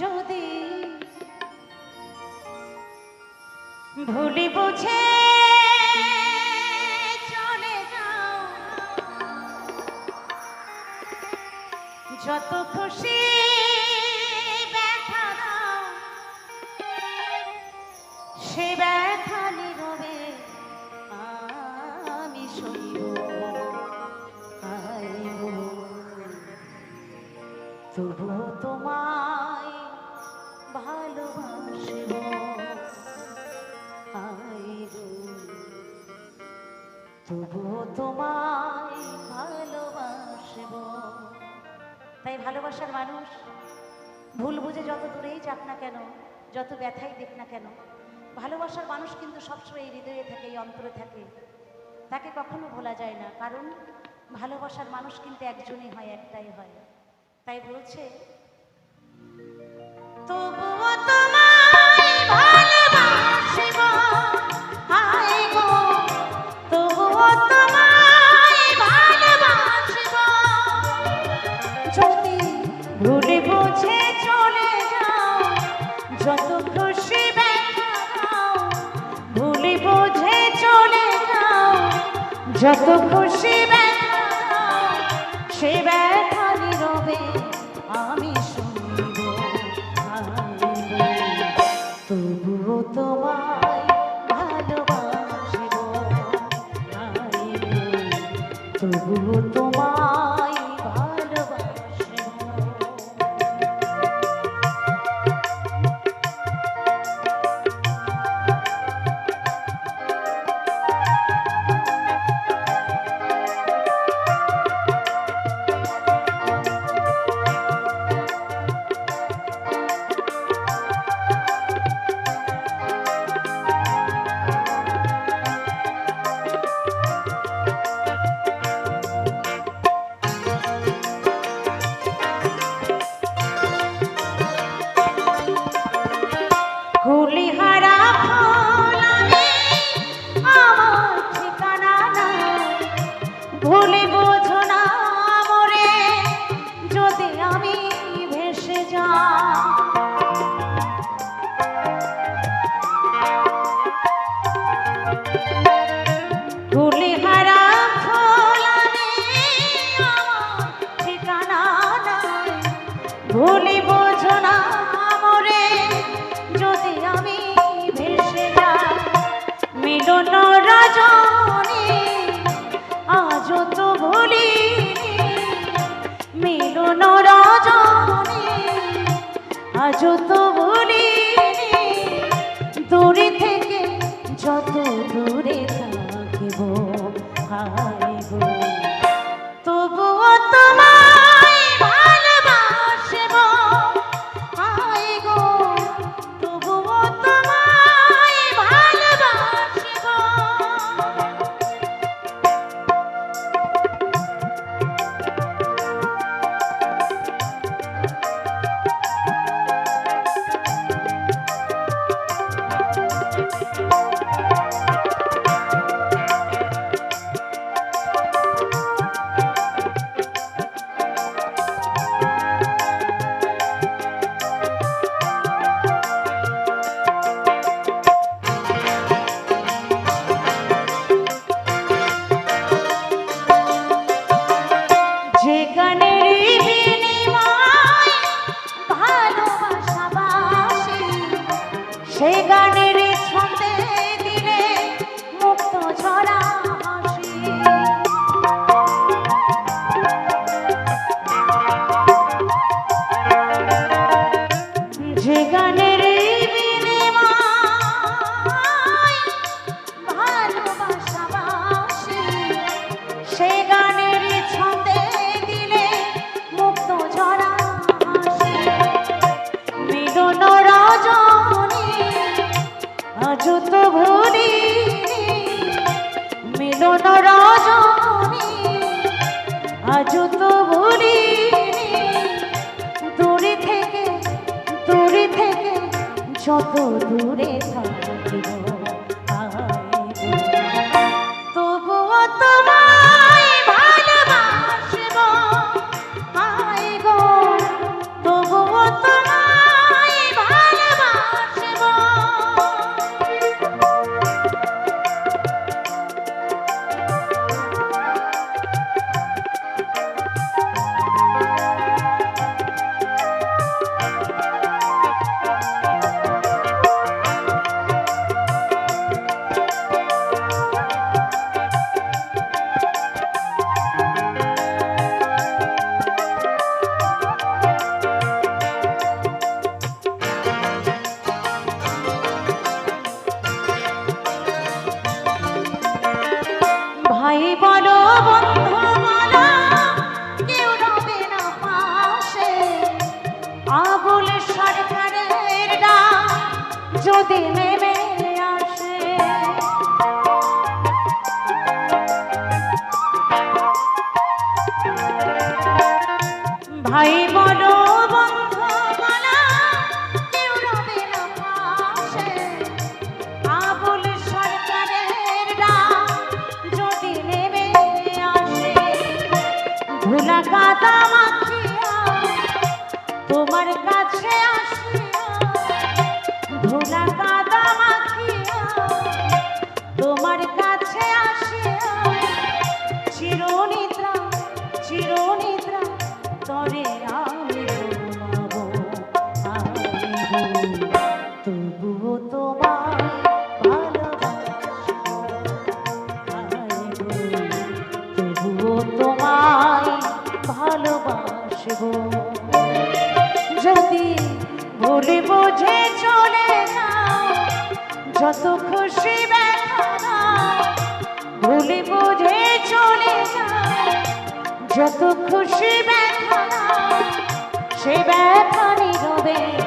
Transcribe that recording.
যদি ভুলি বুঝে চলে যাও। যত খুশি ভুল যে যত দূরেই যাক না কেন, যত ব্যথাই দেখ না কেন, ভালোবাসার মানুষ কিন্তু সবসময় হৃদয়ে থাকে, এই অন্তরে থাকে। তাকে কখনো ভোলা যায় না, কারণ ভালোবাসার মানুষ কিন্তু একজনই হয়, একটাই হয়। তাই বলছে যত খুশি আজ তো ভুলি দূরে থেকে যত দূরে থাকিব তবুও তোমায় সে গানের ছন্দে দিলে মুক্ত যে গানের দূরে থেকে যত দূরে থাকিব। dime ভুলি বুঝে চলে যত খুশি ব্যথা ভুলি বুঝে চলে যত খুশি ব্যথা সে ব্যথা নীরবে।